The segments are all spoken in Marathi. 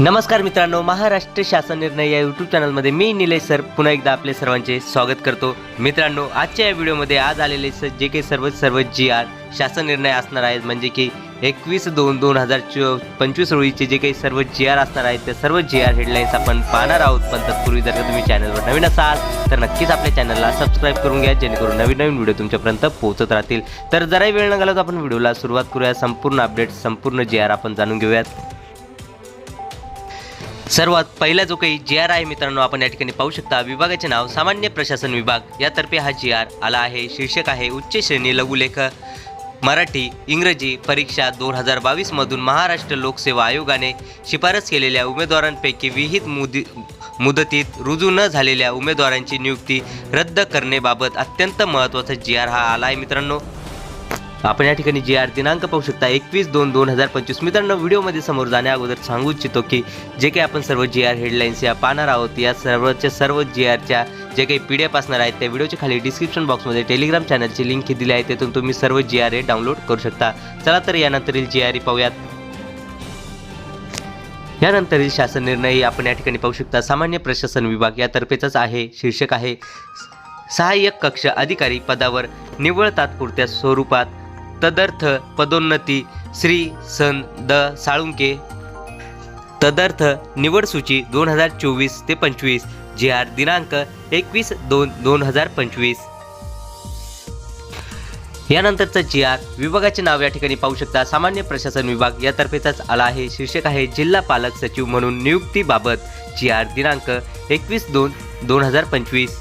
नमस्कार मित्रांनो महाराष्ट्र शासन निर्णय या यूट्यूब चॅनलमध्ये मी निलेश सर. पुन्हा एकदा आपले सर्वांचे स्वागत करतो. मित्रांनो आजच्या या व्हिडिओमध्ये आज आलेले स जे काही सर्व सर्व जी आर शासन निर्णय असणार आहेत म्हणजे की एकवीस दोन दोन हजार चो पंचवीस रोळीचे जे काही सर्व जी आर असणार आहेत त्या सर्व जी आर हेडलाईन्स आपण पाहणार आहोत. पण तत्पूर्वी जर का तुम्ही चॅनलवर नवीन असाल तर नक्कीच आपल्या चॅनलला सबस्क्राईब करून घ्या जेणेकरून नवीन नवीन व्हिडिओ तुमच्यापर्यंत पोहोचत राहतील. तर जराही वेळ न घालवता आपण व्हिडिओला सुरुवात करूया. संपूर्ण अपडेट संपूर्ण जी आर आपण जाणून घेऊयात. सर्वात पहिला जो काही जी आर आहे मित्रांनो आपण या ठिकाणी पाहू शकता. विभागाचे नाव सामान्य प्रशासन विभाग. यातर्फे हा जी आर आला आहे. शीर्षक आहे उच्च श्रेणी लघुलेख. मराठी इंग्रजी परीक्षा दोन हजार बावीसमधून महाराष्ट्र लोकसेवा आयोगाने शिफारस केलेल्या उमेदवारांपैकी विहित मुदी मुदतीत रुजू न झालेल्या उमेदवारांची नियुक्ती रद्द करण्याबाबत अत्यंत महत्त्वाचा जी आर हा आला आहे मित्रांनो. आपण या ठिकाणी जी आर दिनांक पाहू शकता एकवीस दोन दोन हजार पंचवीस. मित्रांनो व्हिडिओमध्ये समोर जाण्या अगोदर सांगू इच्छितो की जे काही आपण सर्व जी आर हेडलाईन्स या पाहणार आहोत या सर्वच्या सर्व जी आरच्या जे काही पी डी एफ असणार आहेत त्या व्हिडिओच्या खाली डिस्क्रिप्शन बॉक्समध्ये टेलिग्राम चॅनलची लिंक दिली आहे तिथून तुम्ही सर्व जी आर ए डाउनलोड करू शकता. चला तर यानंतरील जी आर पाहूयात. यानंतरील शासन निर्णय आपण या ठिकाणी पाहू शकता. सामान्य प्रशासन विभाग यातर्फेचाच आहे शीर्षक आहे. सहाय्यक कक्ष अधिकारी पदावर निव्वळ तात्पुरत्या स्वरूपात तदर्थ पदोन्नती श्री सन द साळुंके. तदर्थ निवड सूची दोन हजार चोवीस ते पंचवीस जी आर दिनांक एकवीस दोन दोन हजार पंचवीस. यानंतरचं जी आर विभागाचे नाव या ठिकाणी पाहू शकता. सामान्य प्रशासन विभाग यातर्फेचाच आला आहे. शीर्षक आहे जिल्हा पालक सचिव म्हणून नियुक्तीबाबत जी आर दिनांक एकवीस दोन दोन हजार पंचवीस.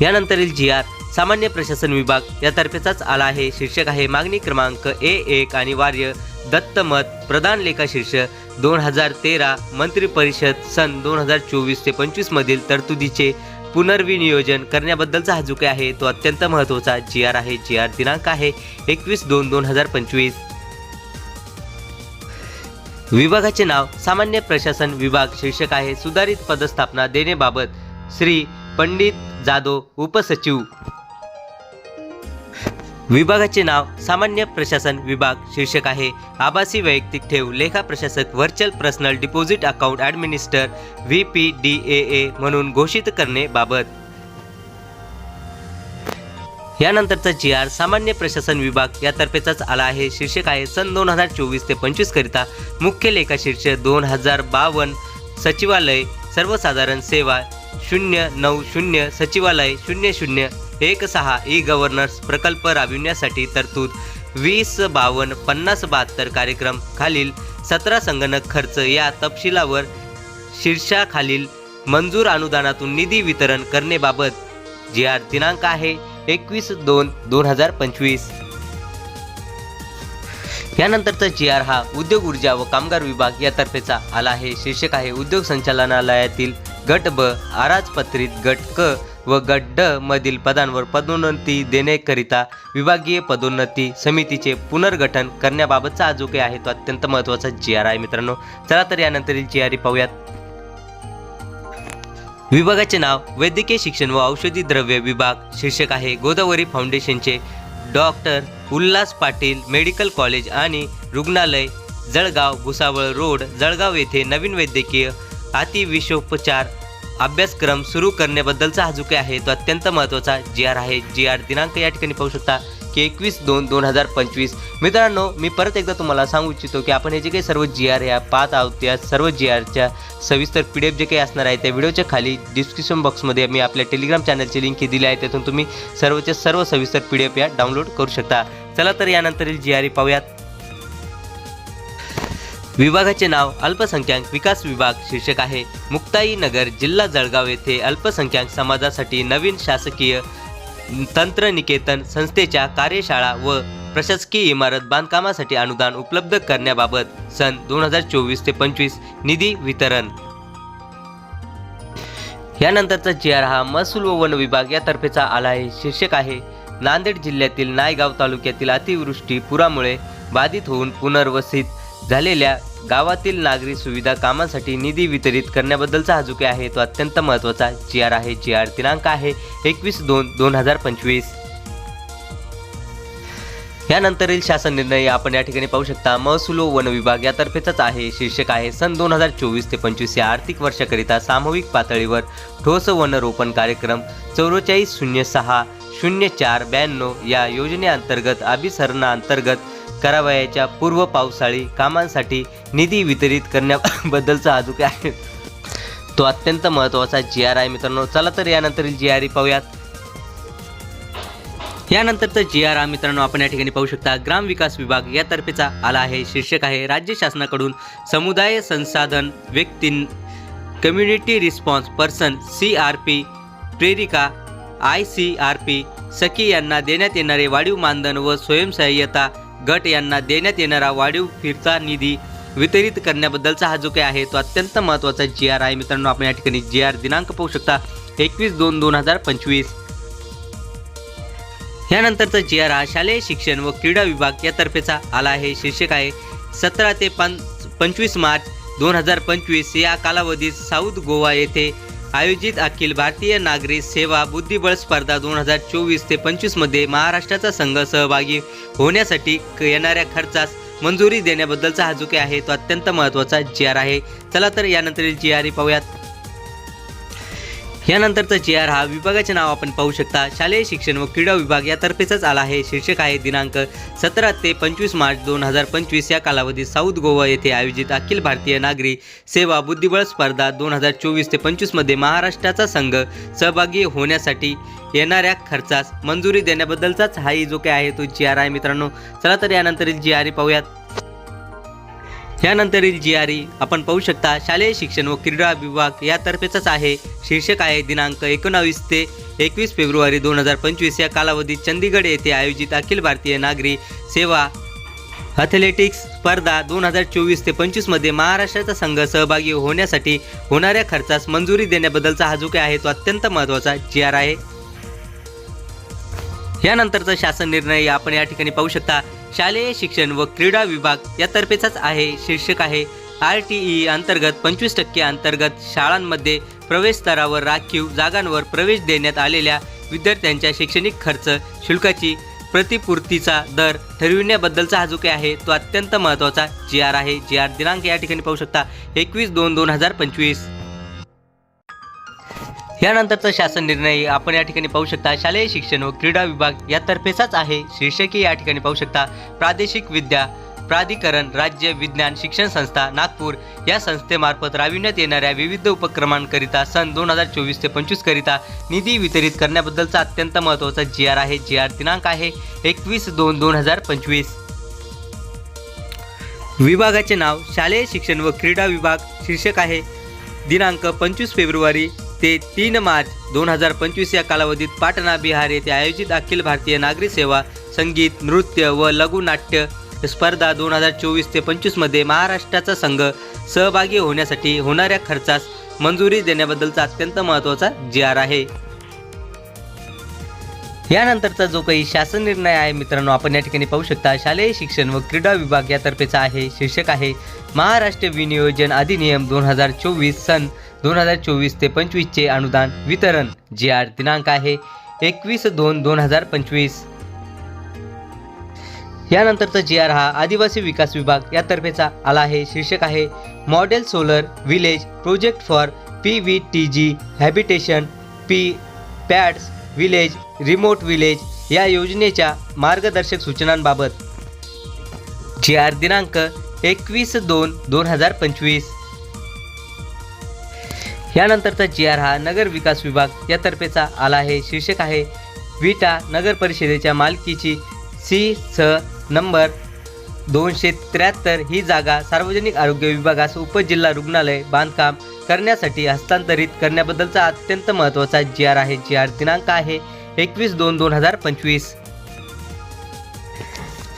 यानंतरील जी आर सामान्य प्रशासन विभाग यातर्फेचाच आला आहे. शीर्षक आहे मागणी क्रमांक ए एक अनिवार्य दत्तमत प्रधान लेखा शीर्ष दोन हजार तेरा मंत्री परिषद सन दोन हजार चोवीस ते पंचवीस मधील तरतुदीचे पुनर्विनियोजन करण्याबद्दलचा हा जो काही आहे तो अत्यंत महत्त्वाचा जी आर आहे. जी आर दिनांक आहे एकवीस दोन दोन हजार पंचवीस. विभागाचे नाव सामान्य प्रशासन विभाग शीर्षक आहे सुधारित पदस्थापना देण्याबाबत श्री पंडित जाधव उपसचिव. विभागाचे नाव सामान्य प्रशासन विभाग शीर्षक आहे. आभासी वैयक्तिक ठेव लेखा प्रशासक virtual personal deposit account administer V P D A A म्हणून घोषित करणे बाबत. यानंतरचा जी आर सामान्य प्रशासन विभाग यातर्फेचाच आला आहे. शीर्षक आहे सन दोन हजार चोवीस ते पंचवीस करिता मुख्य लेखा शीर्षक दोन हजार बावन्न सचिवालय सर्वसाधारण सेवा शून्य नऊ शून्य सचिवालय शून्य शून्य एक सहा ई गव्हर्नर्स प्रकल्प राबविण्यासाठी तरतूद वीस बावन्न पन्नास बहात्तर कार्यक्रम खालील सतरा संगणक खर्च या तपशिलावर शीर्षाखालील मंजूर अनुदानातून निधी वितरण करण्याबाबत जी आर दिनांक आहे एकवीस दोन दोन हजार पंचवीस. यानंतरचा जी आर हा उद्योग ऊर्जा व कामगार विभाग यातर्फेचा आला आहे. शीर्षक आहे उद्योग संचालनालयातील गट ब आराजपत्रित गट क व गड्ड मधील पदांवर पदोन्नती देण्याकरिता विभागीय पदोन्नती समितीचे पुनर्गठन करण्याबाबतचा जो काही आहे तो अत्यंत महत्त्वाचा जी आर आहे मित्रांनो. चला तर यानंतरील जी आर पाहूयात. विभागाचे नाव वैद्यकीय शिक्षण व औषधी द्रव्य विभाग शीर्षक आहे गोदावरी फाउंडेशनचे doctor Ulhas Patil medical college आणि रुग्णालय जळगाव भुसावळ रोड जळगाव येथे नवीन वैद्यकीय अतिविषोपचार अभ्यासक्रम सुरू करण्याबद्दलचा हा जो काही आहे तो अत्यंत महत्त्वाचा जी आर आहे. जी आर दिनांक या ठिकाणी पाहू शकता की एकवीस दोन दोन हजार पंचवीस. मित्रांनो मी परत एकदा तुम्हाला सांगू इच्छितो की आपण हे जे काही सर्व जी आर या पाहत आहोत त्या सर्व जी आरच्या सविस्तर पी डी एफ जे काही असणार आहे त्या व्हिडिओच्या खाली डिस्क्रिप्शन बॉक्समध्ये मी आपल्या टेलिग्राम चॅनलची लिंक ही दिली आहे. त्यातून तुम्ही सर्वच्या सर्व सविस्तर पी डी एफ या डाउनलोड करू शकता. चला तर यानंतरील जी आर पाहूयात. विभागाचे नाव अल्पसंख्याक विकास विभाग शीर्षक आहे. मुक्ताई नगर जिल्हा जळगाव येथे अल्पसंख्याक समाजासाठी नवीन शासकीय तंत्रनिकेतन संस्थेच्या कार्यशाळा व प्रशासकीय इमारत बांधकामासाठी अनुदान उपलब्ध करण्याबाबत सन दोन हजार चोवीस ते पंचवीस निधी वितरण. यानंतरचा जी आर हा महसूल व वन विभाग यातर्फेचा आला आहे शीर्षक आहे नांदेड जिल्ह्यातील नायगाव तालुक्यातील अतिवृष्टी पुरामुळे बाधित होऊन पुनर्वसित झालेल्या गावातील नागरी सुविधा कामांसाठी निधी वितरित करण्याबद्दलचा हा जो काही आहे तो अत्यंत महत्त्वाचा जी आर आहे. जी आर दिनांक आहे एकवीस दोन दोन हजार पंचवीस. यानंतरील शासन निर्णय आपण या ठिकाणी पाहू शकता. महसूल व वन विभाग यातर्फेच आहे. शीर्षक आहे सन दोन हजार चोवीस ते पंचवीस या आर्थिक वर्षाकरिता सामूहिक पातळीवर ठोस वनरोपण कार्यक्रम चौवेचाळीस शून्य सहा शून्य चार ब्याण्णव या योजनेअंतर्गत अभिसरणा अंतर्गत करावयाच्या पूर्व पावसाळी कामांसाठी निधी वितरित करण्याबद्दलचा आजूक आहे. तो अत्यंत महत्त्वाचा जी आर आहे मित्रांनो. चला तर यानंतरील जी आर ई पाहूयात. यानंतरचं जी आर आर मित्रांनो आपण या ठिकाणी पाहू शकता ग्राम विकास विभाग यातर्फेचा आला आहे शीर्षक आहे राज्य शासनाकडून समुदाय संसाधन व्यक्तीं community response person C R P प्रेरिका I C R P सखी यांना देण्यात येणारे वाढीव मानधन व स्वयंसहाय्यता गट यांना देण्यात येणारा वाढीव फिरता निधी वितरित करण्याबद्दलचा हा जो काही आहे तो अत्यंत महत्त्वाचा जी आर आहे मित्रांनो आपण या ठिकाणी जी आर दिनांक पाहू शकता. एकवीस दोन दोन हजार पंचवीस. यानंतरचा जी आर हा शालेय शिक्षण व क्रीडा विभाग यातर्फेचा आला आहे. शीर्षक आहे सतरा ते पं पंचवीस मार्च दोन हजार पंचवीस या कालावधीत साऊथ गोवा येथे आयोजित अखिल भारतीय नागरी सेवा बुद्धिबळ स्पर्धा दोन हजार चोवीस ते पंचवीसमध्ये महाराष्ट्राचा संघ सहभागी होण्यासाठी येणाऱ्या खर्चास मंजुरी देण्याबद्दलचा हा जो काही आहे तो अत्यंत महत्त्वाचा जी आर आहे. चला तर यानंतरील जी आर पाहूयात. यानंतरचा जी आर हा विभागाचे नाव आपण पाहू शकता. शालेय शिक्षण व क्रीडा विभाग यातर्फेच आला आहे. शीर्षक आहे दिनांक सतरा ते पंचवीस मार्च दोन हजार पंचवीस या कालावधीत साऊथ गोवा येथे आयोजित अखिल भारतीय नागरी सेवा बुद्धिबळ स्पर्धा दोन हजार चोवीस ते पंचवीसमध्ये महाराष्ट्राचा संघ सहभागी होण्यासाठी येणाऱ्या खर्चास मंजुरी देण्याबद्दलचाच हाही जो काही आहे तो जी आर आहे मित्रांनो. चला तर यानंतरील जी आर पाहूयात. यानंतरील जी आर ई आपण पाहू शकता शालेय शिक्षण व क्रीडा विभाग यातर्फेच आहे. शीर्षक आहे दिनांक एकोणावीस ते एकवीस फेब्रुवारी दोन हजार पंचवीस या कालावधीत चंदीगड येथे आयोजित अखिल भारतीय नागरी सेवा ॲथलेटिक्स स्पर्धा दोन हजार चोवीस ते पंचवीसमध्ये महाराष्ट्राचा संघ सहभागी होण्यासाठी होणाऱ्या खर्चास मंजुरी देण्याबद्दलचा हा जो काही आहे तो अत्यंत महत्त्वाचा जी आर आहे. यानंतरचा शासन निर्णय आपण या ठिकाणी पाहू शकता. शालेय शिक्षण व क्रीडा विभाग यातर्फेचाच आहे शीर्षक आहे. आर टी ई अंतर्गत पंचवीस टक्के अंतर्गत शाळांमध्ये प्रवेश स्तरावर राखीव जागांवर प्रवेश देण्यात आलेल्या विद्यार्थ्यांच्या शैक्षणिक खर्च शुल्काची प्रतिपूर्तीचा दर ठरविण्याबद्दलचा हा जो काही आहे तो अत्यंत महत्त्वाचा जी आर आहे. जी आर दिनांक या ठिकाणी पाहू शकता. एकवीस दोन दोन हजार पंचवीस. यानंतरचा शासन निर्णय आपण या ठिकाणी पाहू शकता. शालेय शिक्षण व क्रीडा विभाग यातर्फेचाच आहे. शीर्षकी या ठिकाणी पाहू शकता. प्रादेशिक विद्या प्राधिकरण राज्य विज्ञान शिक्षण संस्था नागपूर या संस्थेमार्फत राबविण्यात येणाऱ्या विविध उपक्रमांकरिता सन दोन हजार चोवीस ते पंचवीस करिता निधी वितरित करण्याबद्दलचा अत्यंत महत्त्वाचा जी आर आहे. जी आर दिनांक आहे एकवीस दोन दोन हजार पंचवीस. विभागाचे नाव शालेय शिक्षण व क्रीडा विभाग शीर्षक आहे. दिनांक पंचवीस फेब्रुवारी ते तीन मार्च दोन हजार पंचवीस या कालावधीत पाटणा बिहार येथे आयोजित अखिल भारतीय नागरी सेवा संगीत नृत्य व लघुनाट्य स्पर्धा दोन हजार चोवीस ते पंचवीसमध्ये महाराष्ट्राचा संघ सहभागी होण्यासाठी होणाऱ्या खर्चास मंजुरी देण्याबद्दलचा अत्यंत महत्त्वाचा जी आर आहे. यानंतरचा जो काही शासन निर्णय आहे मित्रांनो आपण या ठिकाणी पाहू शकता शालेय शिक्षण व क्रीडा विभाग यातर्फेचा आहे शीर्षक आहे महाराष्ट्र विनियोजन अधिनियम दोन हजार चोवीस सन दोन हजार चोवीस ते पंचवीसचे अनुदान वितरण जी आर दिनांक आहे एकवीस दोन दोन हजार पंचवीस. यानंतरचा जी आर हा आदिवासी विकास विभाग यातर्फेचा आला आहे शीर्षक आहे model solar village project for P V T G habitation P pads village remote village या योजनेच्या मार्गदर्शक सूचनांबाबत. जी आर दिनांक एकवीस दोन दोन हजार पंचवीस. यानंतरचा जी आर हा नगर विकास विभाग यातर्फेचा आला आहे. शीर्षक आहे विटा नगर परिषदेच्या मालकीची सी स नंबर दोनशे त्र्याहत्तर ही जागा सार्वजनिक आरोग्य विभागास उपजिल्हा रुग्णालय बांधकाम करण्यासाठी हस्तांतरित करण्याबद्दलचा अत्यंत महत्त्वाचा जी आर आहे जी आर दिनांक आहे एकवीस दोन दोन हजार पंचवीस.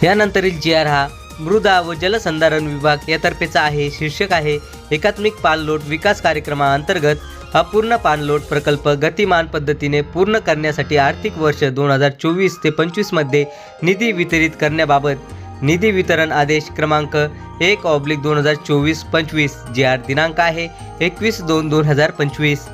यानंतरील जी आर हा मृदा व जलसंधारण विभाग यातर्फेचा आहे शीर्षक आहे एकात्मिक पाणलोट विकास कार्यक्रमाअंतर्गत अपूर्ण पाणलोट प्रकल्प गतिमान पद्धतीने पूर्ण करण्यासाठी आर्थिक वर्ष दोन हजार चोवीस ते पंचवीसमध्ये निधी वितरित करण्याबाबत निधी वितरण आदेश क्रमांक एक ऑब्लिक दोन हजार चोवीस पंचवीस जी आर दिनांक आहे एकवीस दोन दोन हजार पंचवीस.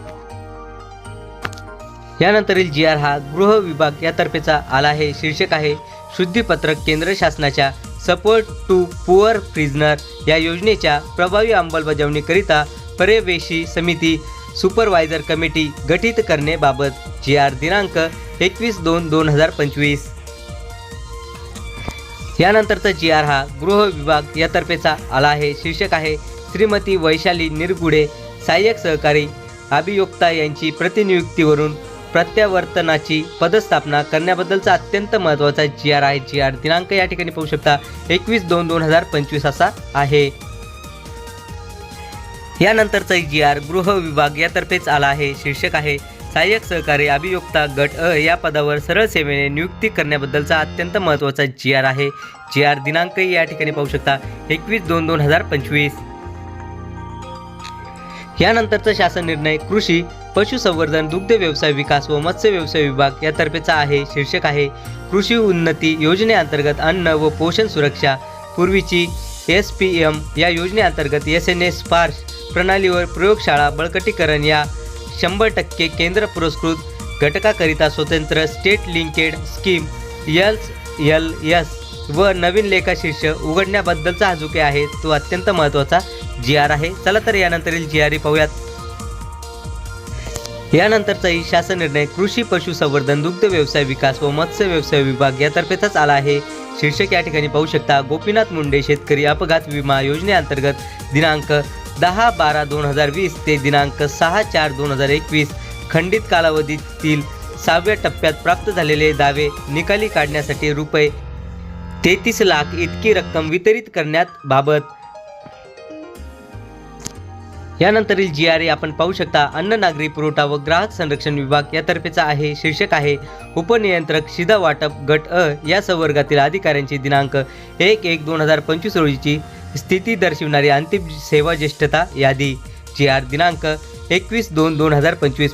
यानंतरील जी आर हा गृह विभाग यातर्फेचा आला आहे शीर्षक आहे शुद्धीपत्रक केंद्र शासनाच्या सपोर्ट टू पुअर प्रिझनर या योजनेच्या प्रभावी अंमलबजावणीकरिता पर्यवेशी समिती सुपरवायझर कमिटी गठीत करण्याबाबत जी आर दिनांक एकवीस दोन दोन हजार पंचवीस. यानंतरचा जी आर हा गृह विभाग यातर्फेचा आला आहे. शीर्षक आहे श्रीमती वैशाली निरगुडे सहाय्यक सहकारी अभियोक्ता यांची प्रतिनियुक्तीवरून प्रत्यावर्तनाची पदस्थापना करण्याबद्दलचा अत्यंत महत्त्वाचा जी आर आहे. जी आर दिनांक या ठिकाणी पाहू शकता एकवीस दोन दोन हजार पंचवीस असा आहे. यानंतरचा जी आर गृह विभाग यातर्फेच आला आहे. शीर्षक आहे सहाय्यक सहकारी अभियोक्ता गट अ या पदावर सरळ सेवेने नियुक्ती करण्याबद्दलचा अत्यंत महत्त्वाचा जी आर आहे. जी आर दिनांक या ठिकाणी पाहू शकता. एकवीस दोन दोन हजार पंचवीस. यानंतरचा शासन निर्णय कृषी पशुसंवर्धन दुग्ध व्यवसाय विकास व मत्स्य व्यवसाय विभाग यातर्फेचा आहे शीर्षक आहे. कृषी उन्नती योजनेअंतर्गत अन्न व पोषण सुरक्षा पूर्वीची एस पी एम या योजनेअंतर्गत एस एन एस स्पार्श प्रणालीवर प्रयोगशाळा बळकटीकरण या शंभर टक्के केंद्र पुरस्कृत घटकाकरिता स्वतंत्र state linked scheme L L S व नवीन लेखाशीर्ष उघडण्याबद्दलचा हा जो काही आहे. तो अत्यंत महत्त्वाचा जी आर आहे. चला तर यानंतरील जी आर पाहूयात. यानंतरचाही शासन निर्णय कृषी पशुसंवर्धन दुग्ध व्यवसाय विकास व मत्स्य व्यवसाय विभाग यातर्फेच आला आहे. शीर्षक या ठिकाणी पाहू शकता गोपीनाथ मुंडे शेतकरी अपघात विमा योजनेअंतर्गत दिनांक दहा बारा दोन हजार वीस ते दिनांक सहा चार दोन हजार एकवीस खंडित कालावधीतील सहाव्या टप्प्यात प्राप्त झालेले दावे निकाली काढण्यासाठी रुपये तेहतीस लाख इतकी रक्कम वितरित करण्यात बाबत. यानंतरील जी आर ए आपण पाहू शकता अन्न नागरी पुरवठा व ग्राहक संरक्षण विभाग यातर्फेचा आहे शीर्षक आहे उपनियंत्रक शिधा वाटप गट अ या संवर्गातील अधिकाऱ्यांची दिनांक एक एक दोन हजार पंचवीस रोजीची स्थिती दर्शविणारी अंतिम सेवा ज्येष्ठता यादी जी आर दिनांक एकवीस दोन दोन हजार पंचवीस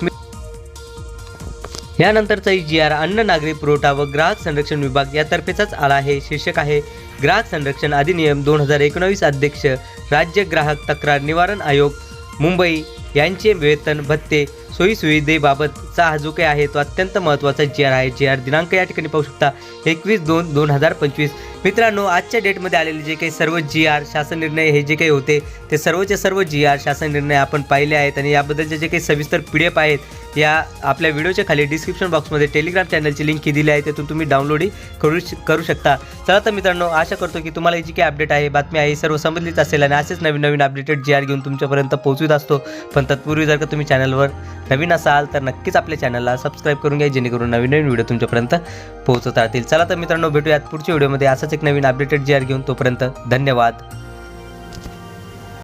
यानंतरचा जी आर अन्न नागरी पुरवठा व ग्राहक संरक्षण विभाग यातर्फेचाच आला आहे. शीर्षक आहे ग्राहक संरक्षण अधिनियम दोन हजार एकोणावीस अध्यक्ष राज्य ग्राहक तक्रार निवारण आयोग मुंबई. यांचे वेतन भत्ते सोयीसुविधेबाबतचा हा जो काही आहे तो अत्यंत महत्त्वाचा जी आर आहे जी आर दिनांक या ठिकाणी पाहू शकता एकवीस दोन दोन हजार पंचवीस. मित्रांनो आजच्या डेटमध्ये आलेले जे काही सर्व जी आर शासन निर्णय हे जे काही होते ते सर्वचे सर्व जी आर शासन निर्णय आपण पाहिले आहेत आणि याबद्दलचे जे काही सविस्तर पी डी एफ आहेत या आपल्या व्हिडिओच्या खाली डिस्क्रिप्शन बॉक्समध्ये टेलिग्राम चॅनलची लिंक ही दिली आहे त्यातून तुम्ही डाउनलोडही करू श- करू शकता. चला तर मित्रांनो आशा करतो की तुम्हाला ही जी काही अपडेट आहे बातमी आहे सर्व समजलीच असेल आणि असेच नवीन नवीन अपडेटेड जी आर घेऊन तुमच्यापर्यंत पोहोचवित असतो. पण तत्पूर्वी जर का तुम्ही चॅनलवर नवीन असाल तर नक्कीच आपल्या चॅनलला सबस्क्राईब करून घ्या जेणेकरून नवीन नवीन व्हिडिओ तुमच्यापर्यंत पोहोचत राहतील. चला तर मित्रांनो भेटूयात पुढच्या व्हिडिओमध्ये. असं असाच एक नवीन अपडेटेड जी आर घेऊन तोपर्यंत धन्यवाद.